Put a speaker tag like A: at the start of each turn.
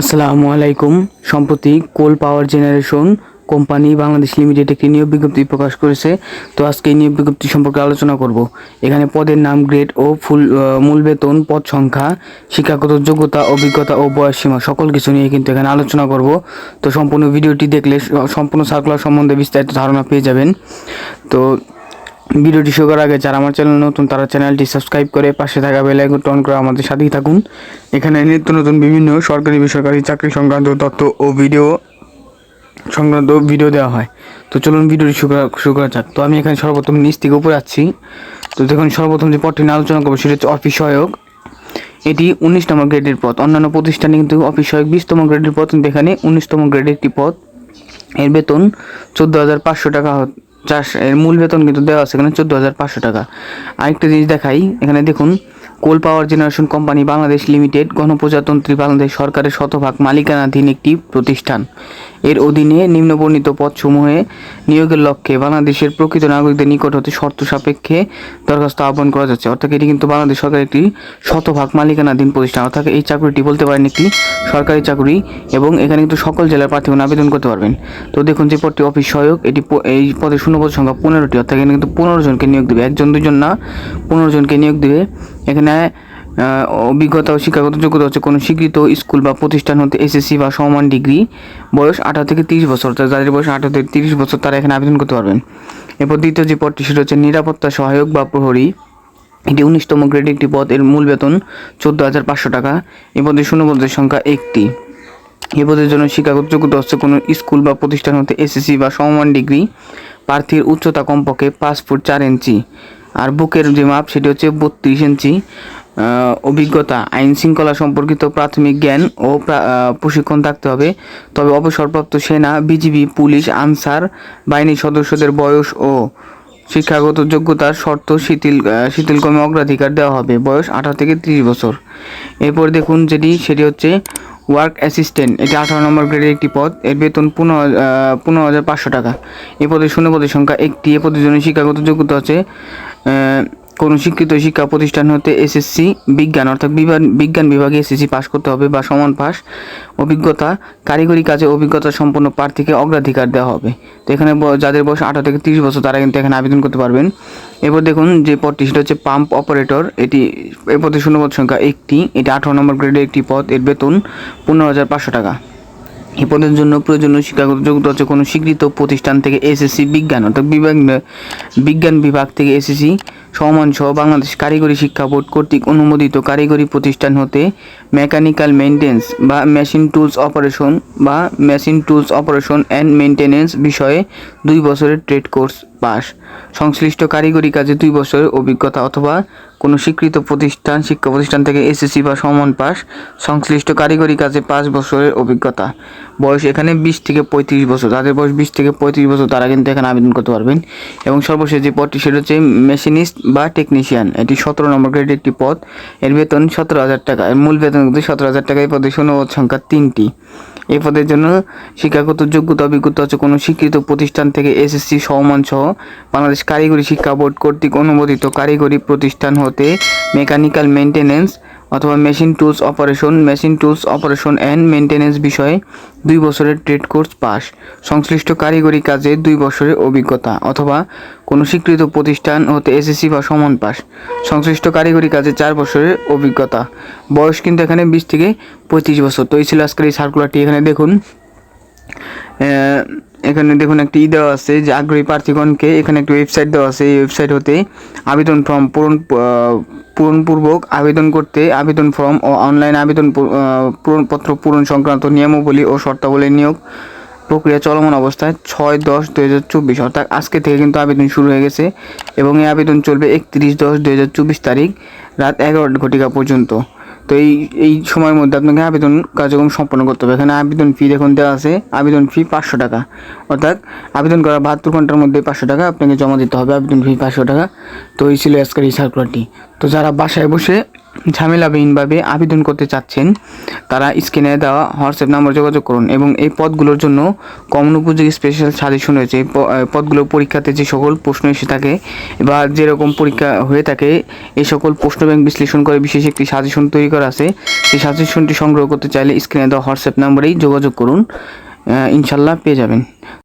A: আসসালামু আলাইকুম। সম্প্রতি coal power generation company Bangladesh limited একটি নিয়োগ বিজ্ঞপ্তি প্রকাশ করেছে। তো আজকে এই নিয়োগ বিজ্ঞপ্তি সম্পর্কে আলোচনা করব। এখানে পদের নাম, গ্রেড ও ফুল মূল বেতন, পদ সংখ্যা, শিক্ষাগত যোগ্যতা, অভিজ্ঞতা ও বয়স সীমা সকল কিছু নিয়ে কিন্তু এখানে আলোচনা করব। তো সম্পূর্ণ ভিডিওটি দেখলে সম্পূর্ণ সার্কুলার সম্বন্ধে বিস্তারিত ধারণা পেয়ে যাবেন। তো ভিডিওটি শুরু করার আগে যারা আমার চ্যানেল নতুন, তারা চ্যানেলটি সাবস্ক্রাইব করে পাশে থাকা বেল আইকনটি অন করে আমাদের সাথেই থাকুন। এখানে নিত্য নতুন বিভিন্ন সরকারি, বেসরকারি, চাকরি সংক্রান্ত তথ্য ও ভিডিও সংক্রান্ত ভিডিও দেওয়া হয়। তো চলুন ভিডিওটি শুরু করা যাক। তো আমি এখানে সর্বপ্রথম নিচ থেকে উপরে আছি। তো দেখুন, সর্বপ্রথম যে পদটি আলোচনা করব সেটা হচ্ছে অফিস সহায়ক। এটি উনিশ নম্বর গ্রেডের পদ। অন্যান্য প্রতিষ্ঠানে কিন্তু অফিস সহায়ক বিশতম গ্রেডের পদ, কিন্তু এখানে উনিশতম গ্রেডের একটি পদ। এর বেতন চোদ্দ হাজার পাঁচশো টাকা চাষ এর মূল বেতন কিন্তু দেওয়া আছে এখানে চোদ্দ হাজার পাঁচশো টাকা। আরেকটা জিনিস দেখাই, এখানে দেখুন coal power generation company Bangladesh limited গণপ্রজাতন্ত্রী বাংলাদেশ সরকারের শতভাগ মালিকানাধীন একটি প্রতিষ্ঠান। এর অধীনে নিম্নবর্ণিত পদসমূহে নিয়োগের লক্ষ্যে বাংলাদেশের প্রকৃত নাগরিকদের নিকট হতে শর্ত সাপেক্ষে দরখাস্ত আহ্বান করা যাচ্ছে। অর্থাৎ এটি কিন্তু বাংলাদেশ সরকারের একটি শতভাগ মালিকানাধীন প্রতিষ্ঠান। অর্থাৎ এই চাকরিটি বলতে পারেন একটি সরকারি চাকরি এবং এখানে কিন্তু সকল জেলার প্রার্থীগণ আবেদন করতে পারবেন। তো দেখুন যে পদটি অফিস সহায়ক, এটি এই পদের শূন্যপদ সংখ্যা পনেরোটি। অর্থাৎ এখানে কিন্তু পনেরো জনকে নিয়োগ দেবে। একজন, দুজন না, পনেরো জনকে নিয়োগ দেবে। এখানে অভিজ্ঞতা ও শিক্ষাগত যোগ্যতা হচ্ছে কোনো স্বীকৃত স্কুল বা প্রতিষ্ঠান হতে এসএসসি বা সমান ডিগ্রি। বয়স আঠারো থেকে তিরিশ বছর যাদের বয়স আঠারো থেকে তিরিশ বছর তারা এখানে আবেদন করতে পারবেন। এরপর দ্বিতীয় যে পদটি, সেটা হচ্ছে নিরাপত্তা সহায়ক বা প্রহরী। এটি উনিশতম গ্রেড একটি পদ, এর মূল বেতন চোদ্দ হাজার পাঁচশো টাকা। এই পদের শূন্যপদের সংখ্যা একটি। এই পদের জন্য শিক্ষাগত যোগ্যতা হচ্ছে কোনো স্কুল বা প্রতিষ্ঠান হতে এসএসসি বা সমমান ডিগ্রি। প্রার্থীর উচ্চতা কমপক্ষে পাঁচ ফুট চার ইঞ্চি। আর বুকের যে মাপ সেটি হচ্ছে বত্রিশ ইঞ্চি। অভিজ্ঞতা আইন শৃঙ্খলা সম্পর্কিত প্রাথমিক জ্ঞান ও প্রশিক্ষণ থাকতে হবে। তবে অবসরপ্রাপ্ত সেনা বিজিবি পুলিশ আনসার বাহিনীর সদস্যদের বয়স ও শিক্ষাগত যোগ্যতার শর্ত শিথিল শিথিলকমে অগ্রাধিকার দেওয়া হবে। বয়স আঠারো থেকে ত্রিশ বছর। এরপর দেখুন যেটি সেটি হচ্ছে ওয়ার্ক অ্যাসিস্ট্যান্ট এটি আঠারো নম্বর গ্রেডের একটি পদ। এর বেতন পনেরো পনেরো হাজার পাঁচশো টাকা। এ পদের শূন্য পদের সংখ্যা একটি। এ পদের জন্য শিক্ষাগত যোগ্যতা আহ, কোনো শিক্ষিত শিক্ষা প্রতিষ্ঠান হতে এসএসসি বিজ্ঞান, অর্থাৎ বিজ্ঞান বিভাগে এসএসসি পাস করতে হবে বা সমান পাস অভিজ্ঞতা, কারিগরি কাজে অভিজ্ঞতা সম্পন্ন প্রার্থীকে অগ্রাধিকার দেওয়া হবে। তো এখানে যাদের বয়স আঠারো থেকে তিরিশ বছর, তারা কিন্তু এখানে আবেদন করতে পারবেন। এরপর দেখুন যে পদটি সেটা হচ্ছে পাম্প অপারেটর, এটি এই পদের শূন্যপদ সংখ্যা একটি, এটি আঠারো নম্বর গ্রেডের একটি পদ, এর বেতন পনেরো হাজার পাঁচশো টাকা। এই পদের জন্য প্রয়োজনীয় শিক্ষাগত যোগ্যতা হচ্ছে কোনো স্বীকৃত প্রতিষ্ঠান থেকে এসএসসি বিজ্ঞান, অর্থাৎ বিভাগ, বিজ্ঞান বিভাগ থেকে এসএসসি সমান সহ বাংলাদেশ কারিগরি শিক্ষা বোর্ড কর্তৃক অনুমোদিত কারিগরি প্রতিষ্ঠান হতে মেকানিক্যাল মেনটেন্স বা মেশিন টুলস অপারেশন বা machine tools operation and maintenance বিষয়ে দুই বছরের ট্রেড কোর্স পাস। সংশ্লিষ্ট কারিগরি কাজে দুই বছরের অভিজ্ঞতা অথবা কোনো স্বীকৃত প্রতিষ্ঠান, শিক্ষা প্রতিষ্ঠান থেকে এসএসসি বা সমান পাস, সংশ্লিষ্ট কারিগরি কাজে পাঁচ বছরের অভিজ্ঞতা। বয়স এখানে বিশ থেকে পঁয়ত্রিশ বছর। যাদের বয়স বিশ থেকে পঁয়ত্রিশ বছর, তারা কিন্তু এখানে আবেদন করতে পারবেন। এবং সর্বশেষ যে পদটি, সেটা হচ্ছে মেশিনিস্ট বা টেকনিশিয়ান এটি সতেরো নম্বর গ্রেডের একটি পদ। এর বেতন সতেরো হাজার টাকা। এর মূল বেতন কিন্তু সতেরো হাজার টাকা। এই পদে শূন্য সংখ্যা তিনটি। এই পদের জন্য শিক্ষাগত যোগ্যতা, অভিজ্ঞতা আছে কোনো স্বীকৃত প্রতিষ্ঠান থেকে এসএসসি সমমান সহ বাংলাদেশ কারিগরি শিক্ষা বোর্ড কর্তৃক অনুমোদিত কারিগরি প্রতিষ্ঠান হতে মেকানিক্যাল মেনটেনেন্স অথবা machine tools operation, machine tools operation and maintenance বিষয়ে দুই বছরের ট্রেড কোর্স পাস। সংশ্লিষ্ট কারিগরি কাজে দুই বছরের অভিজ্ঞতা অথবা কোনো স্বীকৃত প্রতিষ্ঠান হতে এসএসসি বা সমান পাস। সংশ্লিষ্ট কারিগরি কাজে চার বছরের অভিজ্ঞতা। বয়স কিন্তু এখানে বিশ থেকে পঁয়ত্রিশ বছর। তো এই ছিল সার্কুলারটি এখানে দেখুন এখানে দেখুন একটি ই দেওয়া আছে, যে আগ্রহী প্রার্থীগণকে এখানে একটি ওয়েবসাইট দেওয়া আছে। এই ওয়েবসাইট হতে আবেদন ফর্ম পূরণ পূরণপূর্বক আবেদন করতে আবেদন ফর্ম ও অনলাইন আবেদন পূরণপত্র পূরণ সংক্রান্ত নিয়মাবলী ও শর্তাবলী নিয়োগ প্রক্রিয়া চলমান অবস্থায় ছয় দশ দুই হাজার চব্বিশ, অর্থাৎ আজকে থেকে কিন্তু আবেদন শুরু হয়ে গেছে এবং এই আবেদন চলবে একত্রিশ দশ দুই হাজার চব্বিশ তারিখ রাত এগারোটা ঘটিকা পর্যন্ত। তো এই এই সময়ের মধ্যে আপনাকে আবেদন কার্যক্রম সম্পন্ন করতে হবে। এখানে আবেদন ফি দেখুন, দেওয়া আছে, আবেদন ফি পাঁচশো টাকা। অর্থাৎ আবেদন করা বাহাত্তর ঘণ্টার মধ্যে পাঁচশো টাকা আপনাকে জমা দিতে হবে, আবেদন ফি পাঁচশো টাকা। তো এই ছিল আজকের এই সার্কুলারটি তো যারা বাসায় বসে ঝামেলাবিহীনভাবে আবেদন করতে চাচ্ছেন, তারা স্ক্রিনে দেওয়া হোয়াটসঅ্যাপ নাম্বার যোগাযোগ করুন এবং এই পদগুলোর জন্য কমন উপযোগী স্পেশাল সাজেশন রয়েছে। পদগুলো পরীক্ষাতে যে সকল প্রশ্ন এসে থাকে বা যেরকম পরীক্ষা হয়ে থাকে, এই সকল প্রশ্ন ব্যাংক বিশ্লেষণ করে বিশেষ একটি সাজেশন তৈরি করা আছে। সেই সাজেশনটি সংগ্রহ করতে চাইলে স্ক্রিনে দেওয়া হোয়াটসঅ্যাপ নাম্বারেই যোগাযোগ করুন। ইনশাল্লাহ পেয়ে যাবেন।